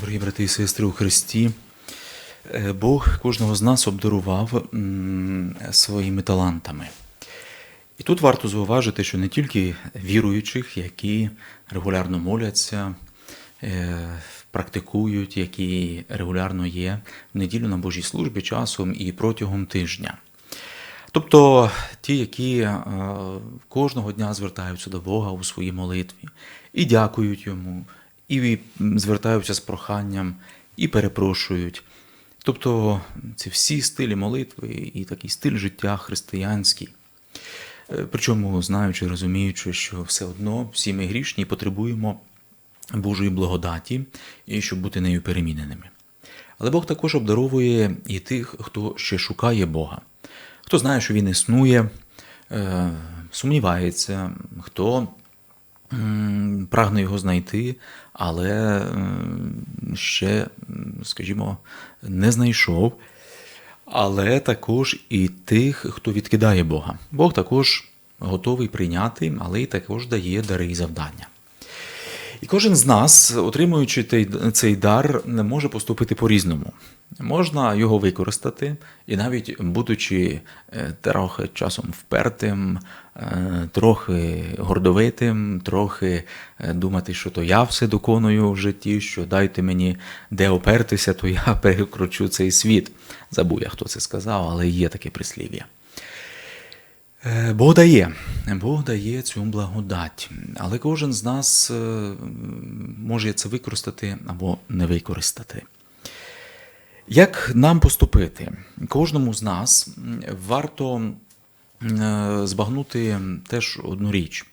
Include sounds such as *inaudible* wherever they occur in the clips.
Дорогі брати і сестри у Христі, е, Бог кожного з нас обдарував своїми талантами. І тут варто зауважити, що не тільки віруючих, які регулярно моляться, е, практикують, які регулярно є в неділю на Божій службі часом і протягом тижня. Тобто ті, які е, кожного дня звертаються до Бога у своїй молитві і дякують йому, і звертаються з проханням, і перепрошують. Тобто це всі стилі молитви і такий стиль життя християнський. Е, Причому знаючи, розуміючи, що все одно всі ми грішні і потребуємо Божої благодаті, і щоб бути нею переміненими. Але Бог також обдаровує і тих, хто ще шукає Бога, хто знає, що Він існує, е, сумнівається, хто прагне його знайти, але ще, скажімо, не знайшов. Але також і тих, хто відкидає Бога. Бог також готовий прийняти, але й також дає дари і завдання. І кожен з нас, отримуючи цей дар, не може поступити по-різному. Можна його використати, і навіть будучи е, трохи часом впертим, е, трохи гордовитим, трохи е, думати, що то я все доконую в житті, що дайте мені де опертися, то я *laughs* перекручу цей світ. Забув я, хто це сказав, але є таке прислів'я. Бог дає, Бог дає цю благодать, але кожен з нас е, може це використати або не використати. Як нам поступити? Кожному з нас варто е, збагнути теж одну річ.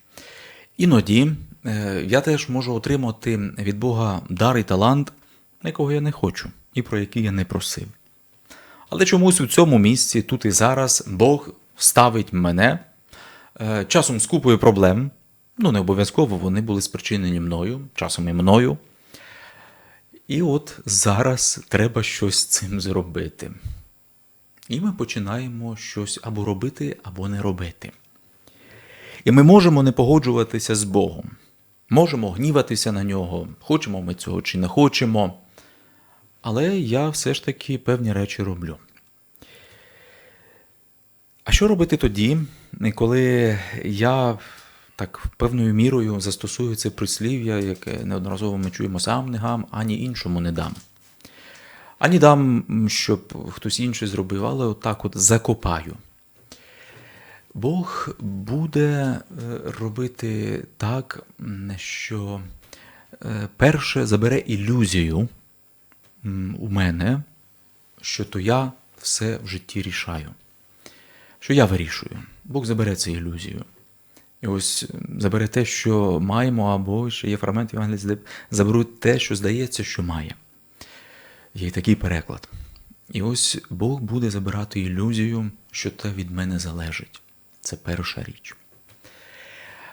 Іноді е, я теж можу отримати від Бога дар і талант, якого я не хочу і про який я не просив. Але чомусь у цьому місці, тут і зараз, Бог ставить мене часом з купою проблем. Ну, не обов'язково вони були спричинені мною, часом і мною. І от зараз треба щось з цим зробити. І ми починаємо щось або робити, або не робити. І ми можемо не погоджуватися з Богом. Можемо гніватися на нього, хочемо ми цього чи не хочемо. Але я все ж таки певні речі роблю. Що робити тоді, коли я так певною мірою застосую це прислів'я, яке неодноразово ми чуємо сам не гам, ані іншому не дам. Ані дам, щоб хтось інший зробив, але отак от закопаю. Бог буде е, робити так, що е, перше забере ілюзію у мене, що то я все в житті рішаю що я вирішую. Бог забере цю ілюзію. І ось е, забере те, що маємо, або ще є фрагмент Євангелія, де заберуть те, що здається, що має. Є такий переклад. І ось Бог буде забирати ілюзію, що те від мене залежить. Це перша річ.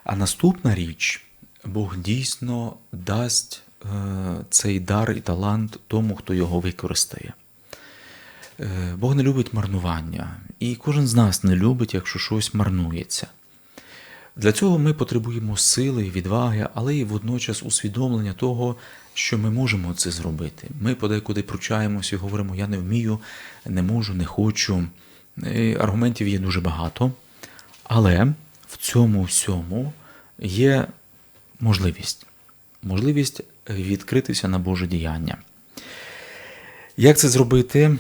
А наступна річ, Бог дійсно дасть е, цей дар і талант тому, хто його використає. Е, Бог не любить марнування, і кожен з нас не любить, якщо щось марнується. Для цього ми потребуємо сили, відваги, але й водночас усвідомлення того, що ми можемо це зробити. Ми подекуди пручаємося і говоримо: я не вмію, не можу, не хочу. І аргументів є дуже багато, але в цьому всьому є можливість. Можливість відкритися на Боже діяння. Як це зробити?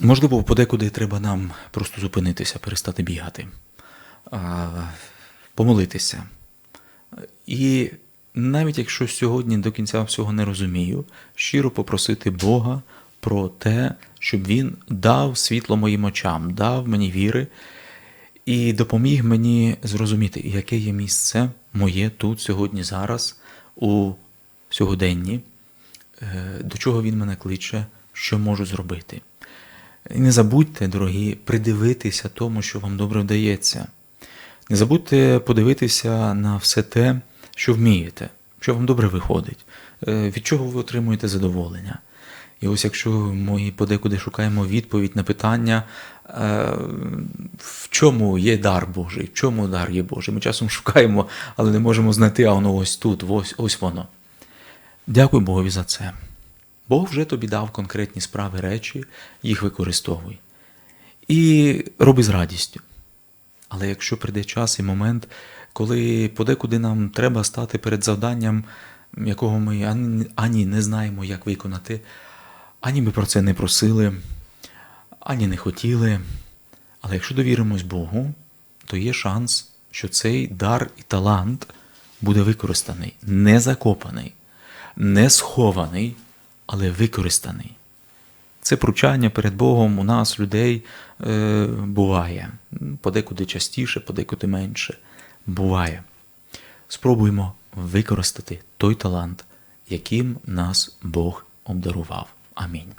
Можливо, подекуди треба нам просто зупинитися, перестати бігати, помолитися. І навіть якщо сьогодні до кінця всього не розумію, щиро попросити Бога про те, щоб Він дав світло моїм очам, дав мені віри і допоміг мені зрозуміти, яке є місце моє тут, сьогодні, зараз, у сьогоденні, е, до чого він мене кличе, що можу зробити. І не забудьте, дорогі, придивитися тому, що вам добре вдається. Не забудьте подивитися на все те, що вмієте, що вам добре виходить, е, від чого ви отримуєте задоволення. І ось якщо ми подекуди шукаємо відповідь на питання, е, в чому є дар Божий, в чому дар є Божий, ми часом шукаємо, але не можемо знайти, а воно ось тут, ось, ось воно. Дякую Богові за це. Бог вже тобі дав конкретні справи, речі, їх використовуй. І роби з радістю. Але якщо прийде час і момент, коли подекуди нам треба стати перед завданням, якого ми ані, ані не знаємо, як виконати, ані ми про це не просили, ані не хотіли. Але якщо довіримось Богу, то є шанс, що цей дар і талант буде використаний, не закопаний, не схований, але використаний. Це пручання перед Богом у нас, людей, е, буває. Подекуди частіше, подекуди менше. Буває. Спробуємо використати той талант, яким нас Бог обдарував. Амінь.